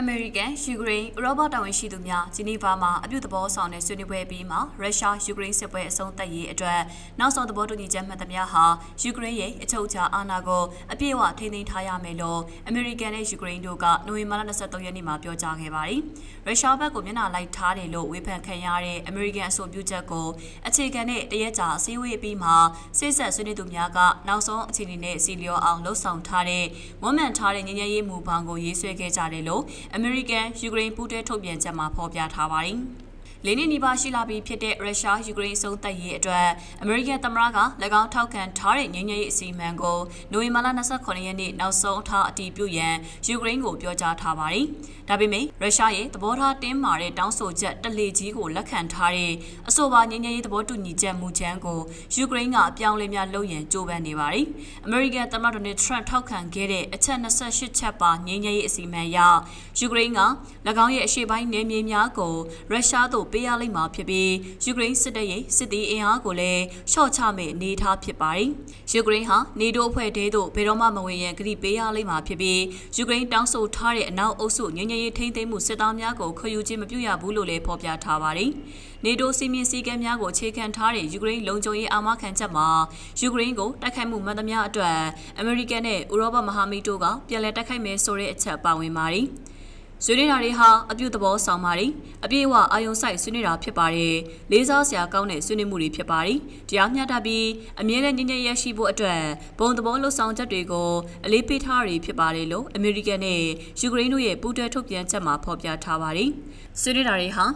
အမေရိကန်၊ယူကရိန်း၊ဥရောပတာဝန်ရှိသူများဂျီနီဗာမှာအပြုသဘောဆောင်တဲ့ဆွေးနွေးပွဲပြီးမှရုရှားယူကရိန်းစစ်ပွဲအဆုံးသတ်ရေးအတွက်နောက်ဆုံးသဘောတူညီချက်မှတ်သမျှဟာယူကရိန်းရဲ့အချုပ်အခြာအာဏာကိုအပြည့်အဝထိန်းသိမ်းထားရမယ်လို့အမေရိကန်နဲ့ယူကရိန်းတို့ကနိုဝင်ဘာလ23ရက်နေ့မှာပြောကြားခဲ့ပါတယ်။ရုရှားဘက်ကမျက်နှာလိုက်ထားတယ်လို့ဝေဖန်ခံရတဲ့အမေရိကန်အဆိုပြုချက်ကိုအခြေခံတဲ့တရက်ကြာအစည်းအဝေးပြီးမှစစ်ဆက်ဆွေးနွေးသူများကနောက်ဆုံးအခြေအနေနဲ့စီလျောအောင်လှုပ်ဆောင်ထားတဲ့ဝမ်းမှန်ထားတဲ့ငြိမ်းချမ်းရေးမူဘောင်ကိုရေးဆွဲခဲ့ကြတယ်လို့အမေရိကန်ယူကရိန်းပူးတွဲထုတ်ပြန်ချက်မှာဖော်ပြထားပါတယ်။ လေးနှစ်နီးပါးရှိလာပြီဖြစ်တဲ့ရုရှားယူကရိန်းစုံသက်ရေးအတွက်အမေရိကန်သမ္မတက၎င်းထောက်ခံထားတဲ့ငြိမ်းချမ်းရေးအစီအမံကိုနိုဝင်ဘာလ29ရက်နေ့နောက်ဆုံးအထားအတည်ပြုရန်ယူကရိန်းကိုပြောကြားထားပါတယ်။ဒါပေမဲ့ရုရှားရဲ့သဘောထားတင်းမာတဲ့တောင်းဆိုချက်တလေကြီးကိုလက်ခံထားတဲ့အဆိုပါငြိမ်းချမ်းရေးသဘောတူညီချက်မူချမ်းကိုယူကရိန်းကအပြောင်းလဲများလုပ်ရန်ကြိုးပမ်းနေပါတယ်။အမေရိကန်သမ္မတဒေါ်နယ်ထရန့်ထောက်ခံခဲ့တဲ့အချက်28ချက်ပါငြိမ်းချမ်းရေးအစီအမံအရယူကရိန်းက၎င်းရဲ့အရှေ့ပိုင်းနယ်မြေများကိုရုရှားသို့ပေးရလိမ့်မှာဖြစ်ပြီးယူကရိန်းစစ်တပ်ရဲ့စစ်သည်အင်အားကိုလည်းရှော့ချမဲ့အနေအထားဖြစ်ပါတယ်။ယူကရိန်းဟာနေတိုးအဖွဲ့တဲသို့ဘယ်တော့မှမဝင်ရန်ကတိပေးရလိမ့်မှာဖြစ်ပြီးယူကရိန်းတောင်းဆိုထားတဲ့အနောက်အုပ်စုငြိမ်းချမ်းရေးထိန်းသိမ်းမှုစစ်သားများကိုခွင့်ယူခြင်းမပြုရဘူးလို့လည်းဖော်ပြထားပါတယ်။နေတိုးစီမင်းစည်းကမ်းများကိုအခြေခံထားတဲ့ယူကရိန်းလုံခြုံရေးအာမခံချက်မှာယူကရိန်းကိုတိုက်ခိုက်မှုမှန်သမျှအတွက်အမေရိကန်နဲ့ဥရောပမဟာမိတ်တို့ကပြန်လည်တိုက်ခိုက်မယ်ဆိုတဲ့အချက်ပါဝင်ပါတယ်။ ဆွေးနွေးတာတွေဟာအပြုသဘောဆောင်ပါတယ်အပြည့်အဝအာယုံဆိုင်ဆွေးနွေးတာဖြစ်ပါတယ်လေးစားစရာကောင်းတဲ့ဆွေးနွေးမှုတွေဖြစ်ပါတယ်တရားမျှတပြီးအမြဲတမ်းငြိမ်းချမ်းရရှိဖို့အတွက်ဘုံသဘောလှုပ်ဆောင်ချက်တွေကိုအလေးပေးထားရဖြစ်ပါတယ်လို့အမေရိကန်နဲ့ယူကရိန်းတို့ရဲ့ပူးတွဲထုတ်ပြန်ချက်မှာဖော်ပြထားပါတယ်ဆွေးနွေးတာတွေဟာ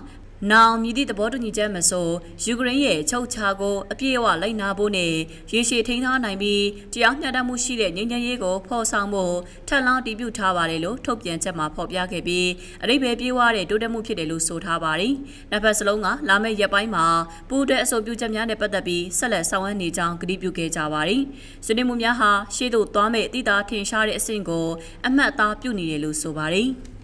နောင်မြည်သည့်သဘောတူညီချက်မဆိုယူကရိန်းရဲ့ချုပ်ချာကိုအပြည့်အဝလိုက်နာဖို့နဲ့ရေရှည်ထိန်းထားနိုင်ပြီးတရားမျှတမှုရှိတဲ့ငြိမ်းချမ်းရေးကိုဖော်ဆောင်ဖို့ထပ်လောင်းတည်ပြုထားပါတယ်လို့ထုတ်ပြန်ချက်မှာဖော်ပြခဲ့ပြီးအရိပ်ပဲပြေးွားတဲ့တိုးတက်မှုဖြစ်တယ်လို့ဆိုထားပါတယ်။နှစ်ဖက်စလုံးကလာမယ့်ရက်ပိုင်းမှာပူးတဲ့အဆိုပြုချက်များနဲ့ပတ်သက်ပြီးဆက်လက်ဆောင်ရွက်နေကြောင်းကတိပြုခဲ့ကြပါတယ်။ဆွေးနွေးမှုများဟာရှေ့သို့သွားမယ့်တည်တာထင်ရှားတဲ့အဆင့်ကိုအမှတ်အသားပြုနေတယ်လို့ဆိုပါတယ်။